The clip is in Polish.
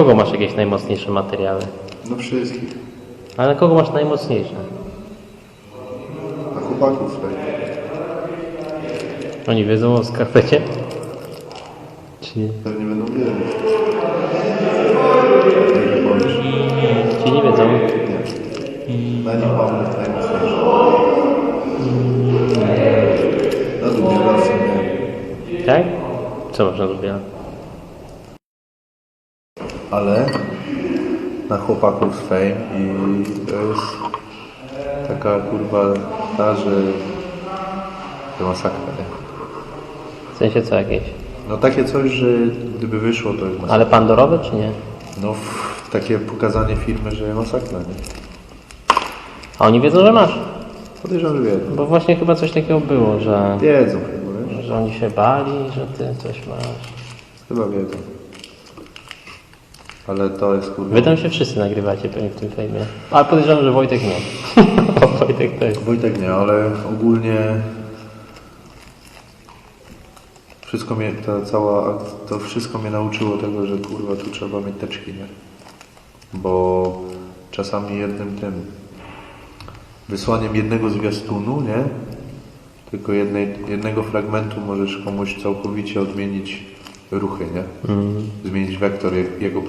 kogo masz jakieś najmocniejsze materiały? No wszystkich. Ale na kogo masz najmocniejsze? Na chłopaków tak. Oni wiedzą o skarpecie? Czy nie? Pewnie będą wiedzieć. Nie powiesz. Czy nie wiedzą? Nie. Na nich mamy najmocniejsze. Na drugie raz nie. Tak? Co masz na lubię? Ale na chłopaków z Fame i to jest taka kurwa ta, że to masakra, nie? W sensie co jakieś? No takie coś, że gdyby wyszło to jest masakra. Ale pandorowe czy nie? No f- takie pokazanie firmy, że masakra, nie? A oni wiedzą, że masz. Podejrzewam, że wiedzą. Bo właśnie chyba coś takiego było, że, Wiedzą chyba, wiesz? że oni się bali, że ty coś masz. Chyba wiedzą. Ale to jest kurwa... Wy tam się wszyscy nagrywacie pewnie w tym fejmie. Ale podejrzewam, że Wojtek nie. Wojtek to jest. Wojtek nie, ale ogólnie wszystko mnie, ta cała, to wszystko mnie nauczyło tego, że kurwa tu trzeba mieć teczki, nie? Bo czasami jednym tym wysłaniem jednego zwiastunu, nie? Tylko jednej, jednego fragmentu możesz komuś całkowicie odmienić ruchy, nie? Zmienić wektor je- jego planu.